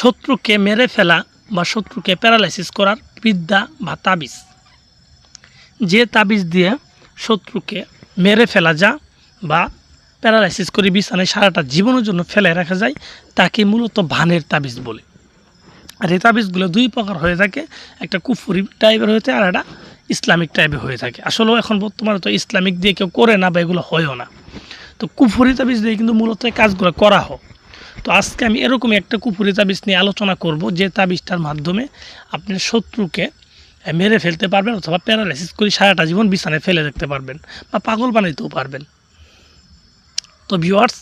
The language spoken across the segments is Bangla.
শত্রুকে মেরে ফেলা বা শত্রুকে প্যারালাইসিস করার বিদ্যা বা তাবিজ। যে তাবিজ দিয়ে শত্রুকে মেরে ফেলা যা বা প্যারালাইসিস করে বিছানায় সারাটা জীবনের জন্য ফেলে রাখা যায়, তাকে মূলত ভানের তাবিজ বলে। আর এই তাবিজগুলো দুই প্রকার হয়ে থাকে, একটা কুফুরি টাইপের হয়ে থাকে আর একটা ইসলামিক টাইপের হয়ে থাকে। আসলেও এখন বর্তমানে তো ইসলামিক দিয়ে কেউ করে না বা এগুলো হয়ও না। তো কুফুরি তাবিজ দিয়ে কিন্তু মূলত কাজগুলো করা হয়। তো আজকে আমি এরকমই একটা কুফুরি তাবিজ নিয়ে আলোচনা করব যে তাবিজটার মাধ্যমে আপনি শত্রুকে মেরে ফেলতে পারবেন অথবা প্যারালাইসিস করে সারাটা জীবন বিছানায় ফেলে রাখতে পারবেন বা পাগল বানাইতেও পারবেন। তো ভিউয়ার্স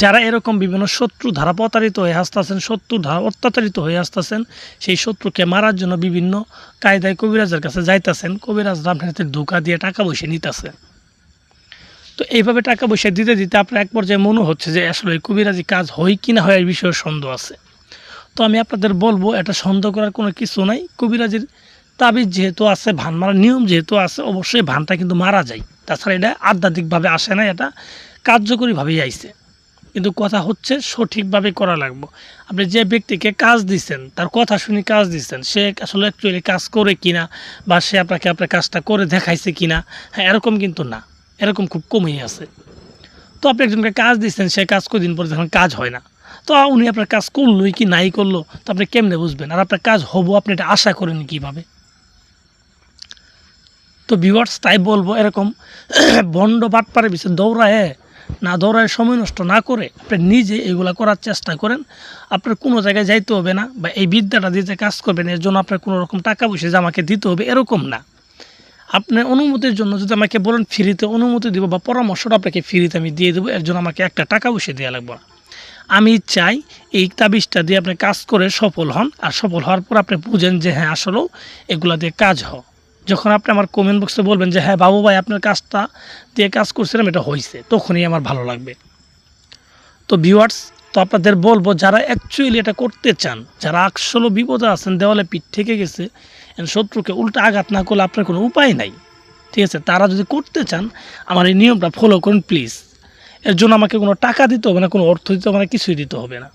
যারা এরকম বিভিন্ন শত্রু ধারা প্রতারিত হয়ে আসতেছেন, শত্রু ধারা অত্যাচারিত হয়ে আসতেছেন, সেই শত্রুকে মারার জন্য বিভিন্ন কায়দায় কবিরাজের কাছে যাইতেছেন। কবিরাজরা আপনার ধোকা দিয়ে টাকা পয়সা নিতেছে। তো এইভাবে টাকা পয়সা দিতে দিতে আপনার এক পর্যায়ে মনে হচ্ছে যে আসলে কবিরাজি কাজ হয় কি না হয় এই বিষয়ে সন্দেহ আছে। তো আমি আপনাদের বলব, এটা সন্দেহ করার কোনো কিছু নাই। কবিরাজির তাবিজ যেহেতু আছে, ভান মারার নিয়ম যেহেতু আছে, অবশ্যই ভানটা কিন্তু মারা যায়। তাছাড়া এটা আধ্যাত্মিকভাবে আসে না, এটা কার্যকরীভাবেই আইছে। কিন্তু কথা হচ্ছে সঠিকভাবে করা লাগবে। আপনি যে ব্যক্তিকে কাজ দিচ্ছেন তার কথা শুনে কাজ দিচ্ছেন সে আসলে অ্যাকচুয়ালি কাজ করে কিনা বা সে আপনাকে আপনার কাজটা করে দেখাইছে কিনা হ্যাঁ এরকম কিন্তু না। এরকম খুব কমই আছে। তো আপনি একজনকে কাজ দিচ্ছেন, সে কাজ কদিন পরে যখন কাজ হয় না, তো উনি আপনার কাজ করলোই কি নাই করল, তো আপনি কেমনে বুঝবেন? আর আপনার কাজ হব, আপনি এটা আশা করেন কীভাবে? তো ভিউয়ার্স তাই বলব এরকম বন্ড বাটপারে বিষয়ে দৌড়ায়, না দৌড়ায় সময় নষ্ট না করে আপনি নিজে এগুলা করার চেষ্টা করেন। আপনার কোনো জায়গায় যাইতে হবে না, বা এই বিদ্যাটা দিয়ে যে কাজ করবেন, এর জন্য আপনার কোনো রকম টাকা পয়সা যে আমাকে দিতে হবে, এরকম না। আপনার অনুমতির জন্য যদি আমাকে বলেন ফ্রিতে অনুমতি দিব বা পরামর্শটা আপনাকে ফ্রিতে আমি দিয়ে দেবো, এর জন্য আমাকে একটা টাকা পয়সা দেওয়া লাগবে। আমি চাই এই তাবিজটা দিয়ে আপনি কাজ করে সফল হন, আর সফল হওয়ার পর আপনি বুঝেন যে হ্যাঁ আসলেও এগুলা দিয়ে কাজ হয় যখন আপনি আমার কমেন্ট বক্সে বলবেন যে হ্যাঁ বাবু ভাই, আপনার কাজটা দিয়ে কাজ করছিলাম, এটা হয়েছে তখনই আমার ভালো লাগবে। তো ভিউয়ার্স তো আপনাদের বলব, যারা অ্যাকচুয়ালি এটা করতে চান, যারা আসলে বিপদে আছেন, দেওয়ালে পিঠ থেকে গেছে শত্রুকে উল্টা আঘাত না করলে আপনার কোনো উপায় নাই। ঠিক আছে? তারা যদি করতে চান, আমার এই নিয়মটা ফলো করুন প্লিজ এর জন্য আমাকে কোনো টাকা দিতে হবে না, কোনো অর্থ দিতে হবে না, কিছুই দিতে হবে না।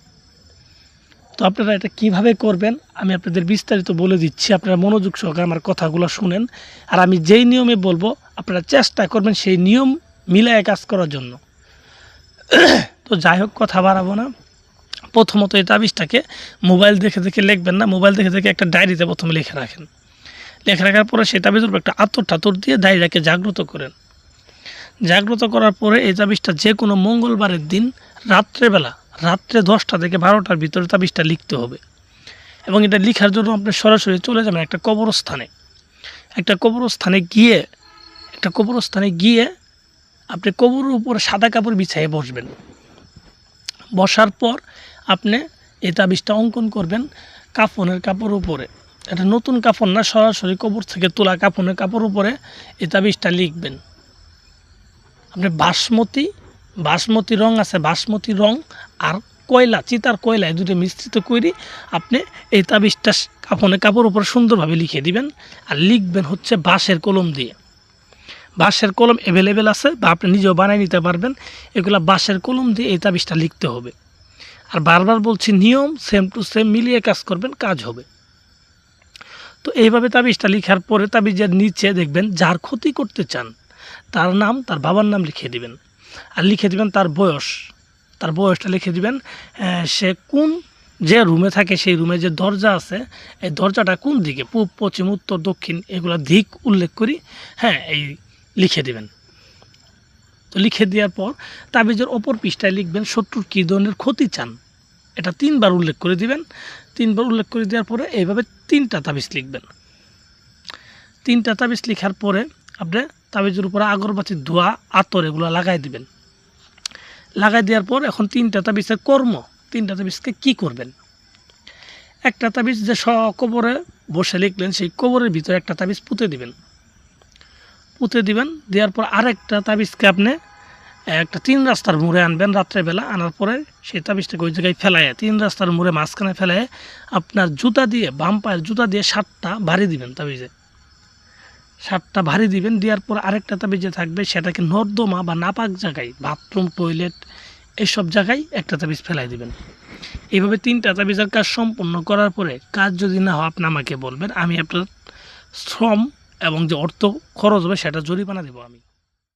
তো আপনারা এটা কীভাবে করবেন? আমি আপনাদের বিস্তারিত বলে দিচ্ছি। আপনারা মনোযোগ সহকারে আমার কথাগুলো শুনেন। আর আমি যেই নিয়মে বলব, আপনারা চেষ্টা করবেন সেই নিয়ম মিলায় কাজ করার জন্য। তো যাই হোক, কথা বাড়াবো না। প্রথমত এই তাবিজটাকে মোবাইল দেখে দেখে লিখবেন না, মোবাইল দেখে দেখে একটা ডায়েরিতে প্রথমে লিখে রাখেন। লিখে রাখার পরে সেই তাবিজের উপর একটা আতর টাতর দিয়ে ডায়েরিটাকে জাগ্রত করেন। জাগ্রত করার পরে এই তাবিজটা যে কোনো মঙ্গলবারের দিন রাত্রেবেলা, রাত্রে দশটা থেকে বারোটার ভিতরে তাবিজটা লিখতে হবে। এবং এটা লেখার জন্য আপনি সরাসরি চলে যাবেন একটা কবরস্থানে। একটা কবরস্থানে গিয়ে, একটা কবরস্থানে গিয়ে আপনি কবরের উপরে সাদা কাপড় বিছাইয়ে বসবেন। বসার পর আপনি এই তাবিজটা অঙ্কন করবেন কাফনের কাপড় উপরে। এটা নতুন কাপড় না, সরাসরি কবর থেকে তোলা কাফনের কাপড় উপরে এই তাবিজটা লিখবেন। আপনি বাসমতি বাসমতি রং আছে, বাসমতি রং আর কয়লা, চিতার কয়লা দুটো মিশ্রিত করে আপনি এই তাবিজটা কাফনের কাপড় উপরে সুন্দরভাবে লিখে দিবেন আর লিখবেন হচ্ছে বাঁশের কলম দিয়ে। বাঁশের কলম অ্যাভেলেবেল আছে বা আপনি নিজেও বানিয়ে নিতে পারবেন। এগুলা বাঁশের কলম দিয়ে এই তাবিজটা লিখতে হবে। আর বারবার বলছি, নিয়ম সেম টু সেম মিলিয়ে কাজ করবেন, কাজ হবে। তো এইভাবে তাবিজটা লিখার পরে তাবিজের নিচে দেখবেন, যার ক্ষতি করতে চান, তার নাম, তার বাবার নাম লিখে দিবেন। আর লিখে দিবেন তার বয়স। তার বয়সটা লিখে দিবেন সে কোন যে রুমে থাকে, সেই রুমে যে দরজা আছে, এই দরজাটা কোন দিকে? পূব, পশ্চিম, উত্তর, দক্ষিণ, এগুলো দিক উল্লেখ করি হ্যাঁ এই লিখে দিবেন। লিখে দেওয়ার পর তাবিজের অপর পৃষ্ঠায় লিখবেন, শত্রুর কী ধরনের ক্ষতি চান? এটা তিনবার উল্লেখ করে দিবেন। তিনবার উল্লেখ করে দেওয়ার পরে এইভাবে তিনটা তাবিজ লিখবেন। তিনটা তাবিজ লেখার পরে আপনি তাবিজের উপরে আগরবাতির ধোয়া, আতর এগুলো লাগাই দিবেন। লাগাই দেওয়ার পর এখন তিনটা তাবিজের কর্ম। তিনটা তাবিজকে কি করবেন? একটা তাবিজ যে স কবরে বসে লিখলেন, সেই কবরের ভিতরে একটা তাবিজ পুঁতে দিবেন। পুঁতে দিবেন, দেওয়ার পর আরেকটা তাবিজকে আপনি একটা তিন রাস্তার মোড়ে আনবেন রাত্রেবেলা, আনার পরে সেই তাবিজটাকে ওই জায়গায় ফেলায় তিন রাস্তার মোড়ে মাঝখানে ফেলায় আপনার জুতা দিয়ে, বাম পায়ের জুতা দিয়ে সাতটা ভারী দিবেন তাবিজে। সাতটা ভারী দিবেন, দেওয়ার পর আরেকটা তাবিজে থাকবে, সেটাকে নর্দমা বা নাপাক জায়গায়, বাথরুম, টয়লেট এইসব জায়গায় একটা তাবিজ ফেলাই দিবেন। এইভাবে তিনটা তাবিজের কাজ সম্পন্ন করার পরে কাজ যদি না হয়, আপনি আমাকে বলবেন, আমি আপনার শ্রম এবং যে অর্থ খরচ হবে, সেটা জরিমানা দেবো আমি।